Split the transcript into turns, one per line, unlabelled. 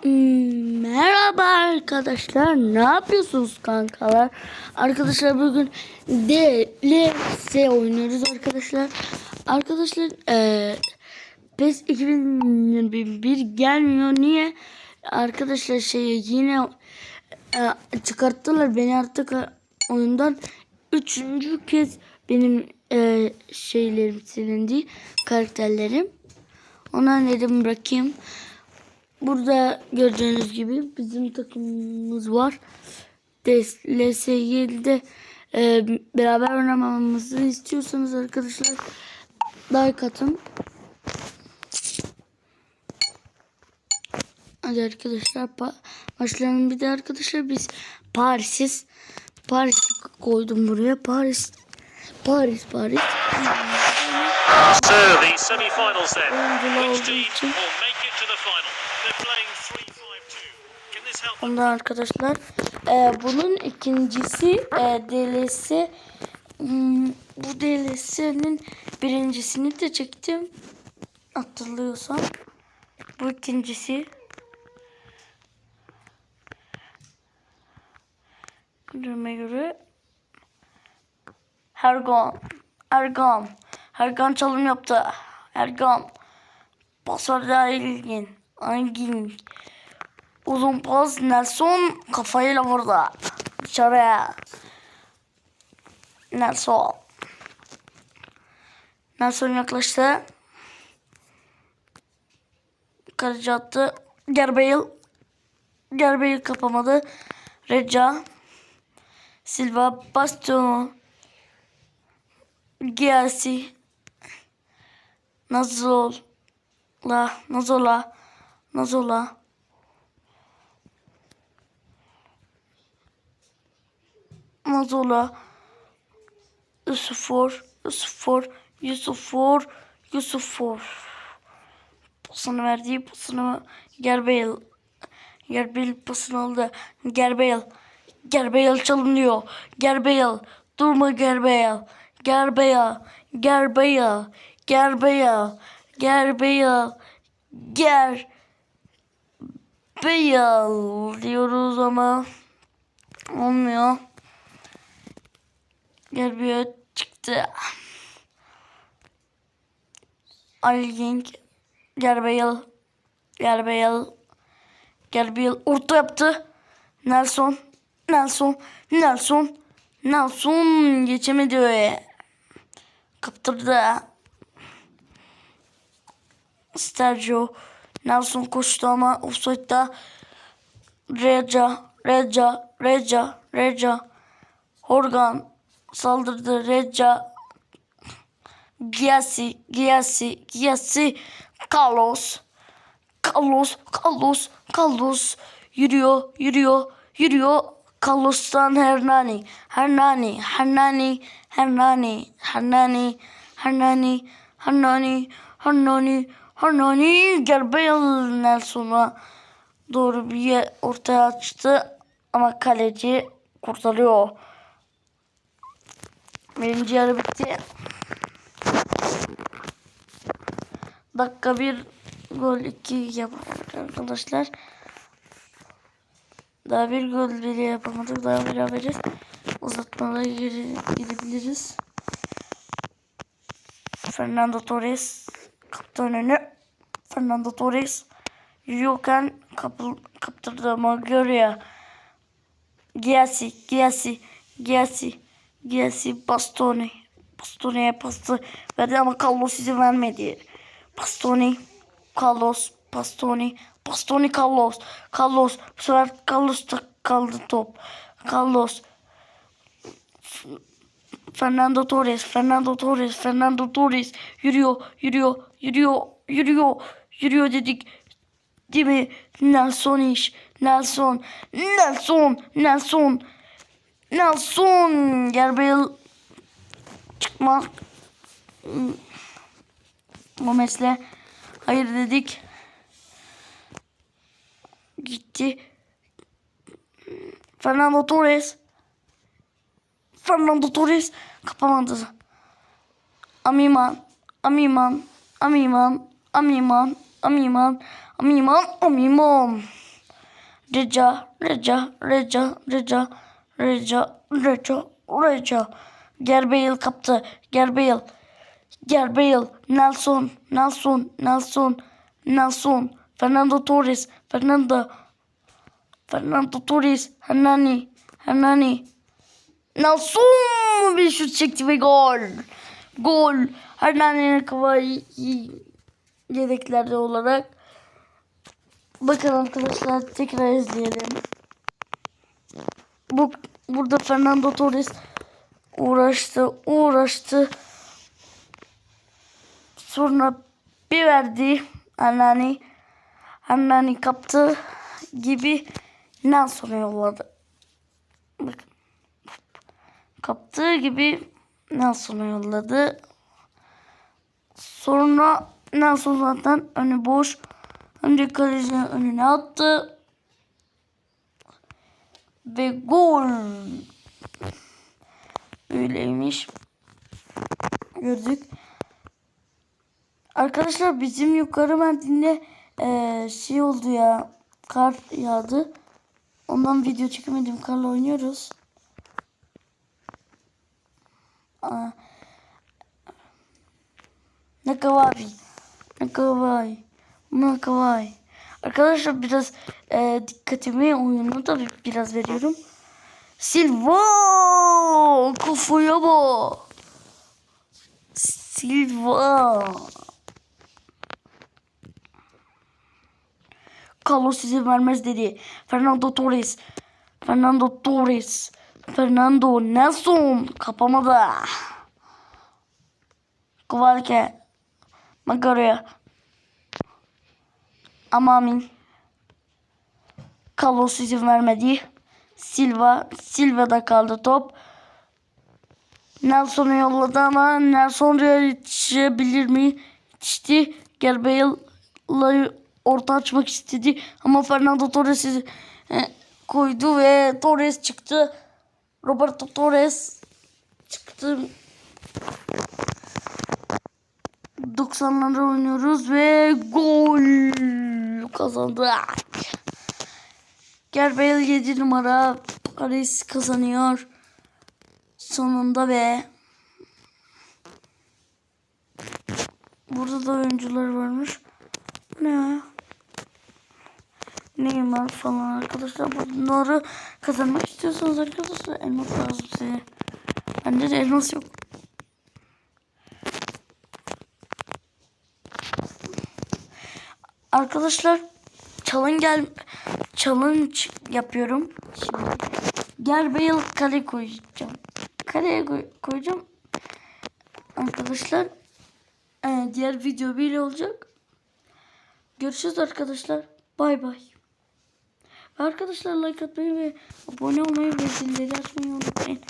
Hmm, Merhaba arkadaşlar. Ne yapıyorsunuz kankalar? Arkadaşlar bugün DLC oynuyoruz arkadaşlar. Arkadaşlar eee PES 2021 gelmiyor. Niye? Arkadaşlar şey yine eee, çıkarttılar beni artık e, oyundan. Üçüncü kez benim eee, şeylerim silindi. Karakterlerim. Ona dedim bırakayım. Burada gördüğünüz gibi bizim takımımız var. LSG'de e, beraber oynamamızı istiyorsanız arkadaşlar like atın. Hadi arkadaşlar başlayalım bir de arkadaşlar biz Paris'iz. Paris koydum buraya. Paris Paris Paris.
So the semi-finals then. Which team will
Ondan arkadaşlar. E, bunun ikincisi e, DLC Hmm, bu DLC'nin birincisini de çektim. Hatırlıyorsam bu ikincisi. Duruma göre. Ergan Ergan Ergan çalım yaptı. Ergan Pasörde ilgin Angin Uzun pas Nelson kafayla vurdu. Dışarıya. Nelson. Nelson yaklaştı. Kaleci attı. Gerbeyl. Gerbeyl kapamadı. Reca. Silva. Baston. Giasi. Nazola. Nazola. Nazola. Mazola. Yusufor. Yusufor. Yusufor. Yusufor. Pasını verdiği pasını Gerbeil. Gerbeil pasını aldı. Gerbeil. Gerbeil çalınıyor. Gerbeil. Durma Gerbeil. Gerbeil. Gerbeil. Gerbeil. Gerbeil. Ger. Beyal diyoruz ama olmuyor. Gerbiyor çıktı. Alging. Gerbeyl. Gerbeyl. Gerbeyl orta yaptı. Nelson. Nelson. Nelson. Nelson geçemedi. Kaptırdı. Sergio. Nelson koştu ama offside'da. Reca. Reca. Reca. Reca. Horgan saldırdı. Reca Giasi, Giasi, Giasi, Carlos, Carlos, Carlos, Carlos yürüyor, yürüyor, yürüyor. Carlos'tan Hernani, Hernani, Hernani, Hernani, Hernani, Hernani, Hernani, Hernani, Hernani, Gerbeyl Nelson'a doğru bir ortaya açtı ama kaleci kurtarıyor. Birinci yarı bitti. Dakika bir gol iki yapamadık arkadaşlar. Daha bir gol bile yapamadık. Daha beraberiz. Uzatmalara geri gidebiliriz. Fernando Torres kaptan önü. Fernando Torres yürüyorken kapı, kaptırdı Maguire. Giasi, Giasi, Giasi, Giasi, Bastoni. Bastoni'ye pastı verdi ama Carlos izin vermedi. Bastoni, Carlos, Bastoni, Bastoni, Carlos, Carlos. Bu sefer Carlos'ta kaldı top. Carlos, Fernando Torres, Fernando Torres, Fernando Torres yürüyor, yürüyor, yürüyor, yürüyor, yürüyor dedik. Değil mi? Nelson iş. Nelson. Nelson. Nelson. Nelson. Gerbeyl çıkmak. Gomez'le hayır dedik. Gitti. Fernando Torres. Fernando Torres kapamadı. Amiman. Amiman. Amiman. Amiman. Amiman. Amiman. Amiman. Reca, Reca, Reca, Reca, Reca, Reca, Reca. Gerbeyl kaptı. Gerbeyl. Gerbeyl. Nelson, Nelson, Nelson, Nelson. Fernando Torres, Fernando. Fernando Torres, Hernani, Hernani. Nelson bir şut çekti ve gol. Gol. Hernani'nin kafayı yedeklerde olarak. Bakın arkadaşlar tekrar izleyelim. Bu burada Fernando Torres uğraştı, uğraştı. Sonra bir verdi Hernani. Hernani kaptı gibi Nelson'a yolladı. Bakın. Kaptığı gibi Nelson'a yolladı. Sonra Nelson zaten önü boş. Önce kalecinin önüne attı. Ve gol. Öyleymiş. Gördük. Arkadaşlar bizim yukarı Mersin'de eee şey oldu ya. Kar yağdı. Ondan video çekemedim. Karla oynuyoruz. Aa. Kawaii. Ne kawaii. Arkadaşlar biraz e, dikkatimi oyunu da bir- biraz veriyorum. Silva! Kafaya bak. Silva. Carlos izin vermez dedi. Fernando Torres. Fernando Torres. Fernando Nelson kapamadı. Kovalke. Magaro'ya. Amamin. Carlos izin vermedi. Silva. Silva'da kaldı top. Nelson'u yolladı ama Nelson yetişebilir mi? Yetişti. Gerbey'la orta açmak istedi. Ama Fernando Torres'i e, koydu ve Torres çıktı. Roberto Torres çıktı. 90'larda oynuyoruz ve gol kazandı. Gerbeyl 7 numara Paris kazanıyor. Sonunda be. Burada da oyuncular varmış. Ne? Neymar falan arkadaşlar. Bunları kazanmak istiyorsanız arkadaşlar elmas lazım size. Bende de elmas yok. Arkadaşlar çalın gel challenge yapıyorum. Şimdi Gerbeyl kale koyacağım. Kaleye koy- koyacağım. Arkadaşlar ee, diğer video böyle olacak. Görüşürüz arkadaşlar. Bay bay. Arkadaşlar like atmayı ve abone olmayı ve zilleri açmayı unutmayın.